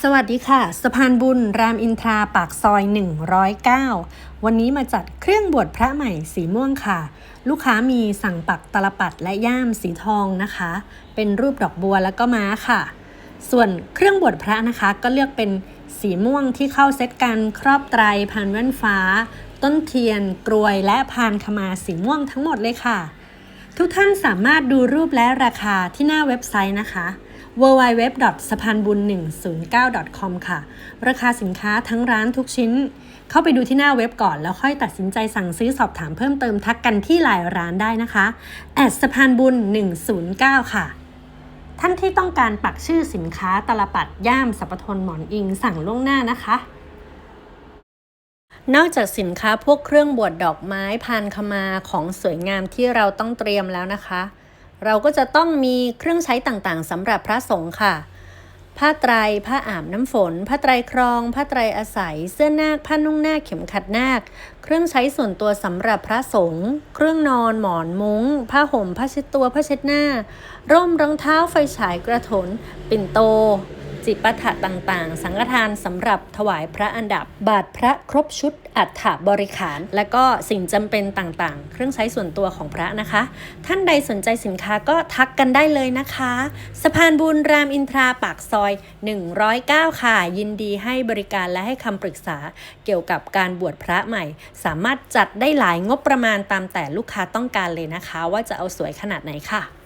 สวัสดีค่ะ สะพานบุญ รามอินทราปากซอย 109 วันนี้มาจัดเครื่องบวชพระใหม่สีม่วงค่ะ ลูกค้ามีสั่งปักตลปัดและย่ามสีทองนะคะ เป็นรูปดอกบัวแล้วก็ม้าค่ะ ส่วนเครื่องบวชพระนะคะก็เลือกเป็นสีม่วงที่เข้าเซตกันครอบไตรพานแว่นฟ้า ต้นเทียนกรวยและพานขมาสีม่วงทั้งหมดเลยค่ะ ทุกท่านสามารถดูรูปและราคาที่หน้าเว็บไซต์นะคะ www. สะพานบุญ109 com ค่ะ ราคาสินค้าทั้งร้านทุกชิ้น เข้าไปดูที่หน้าเว็บก่อน แล้วค่อยตัดสินใจสั่งซื้อสอบถามเพิ่มเติมทักกันที่หลายร้านได้นะคะแอดสะพานบุญ109 ค่ะท่านที่ต้องการปักชื่อสินค้าตลปัดย่ามสัปทนหมอนอิงสั่งล่วงหน้านะคะ นอกจากสินค้าพวกเครื่องบวชดอกไม้พานขมาของสวยงามที่เราต้องเตรียมแล้วนะคะ เราก็จะต้องมีเครื่องใช้ต่างๆสำหรับพระสงฆ์ค่ะ ผ้าไตร ผ้าอาบน้ำฝน ผ้าไตรครอง ผ้าไตรอาศัย เสื้อนาค ผ้านุ่งนาค เข็มขัดนาค เครื่องใช้ส่วนตัวสำหรับพระสงฆ์ เครื่องนอน หมอนมุง้ง ผ้าห่ม ผ้าเช็ดตัว ผ้าเช็ดหน้า ร่มรองเท้า ไฟฉายกระถน ปิ่นโต จิปาถะต่างๆ สังฆทานสำหรับถวายพระอันดับ บาทพระครบชุดอัฐบริขาร และก็สิ่งจำเป็นต่างๆ เครื่องใช้ส่วนตัวของพระนะคะ ท่านใดสนใจสินค้าก็ทักกันได้เลยนะคะ สะพานบุญรามอินทราปากซอย 109 ค่ะ ยินดีให้บริการและให้คำปรึกษาเกี่ยวกับการบวชพระใหม่ สามารถจัดได้หลายงบประมาณตามแต่ลูกค้าต้องการเลยนะคะ ว่าจะเอาสวยขนาดไหนค่ะ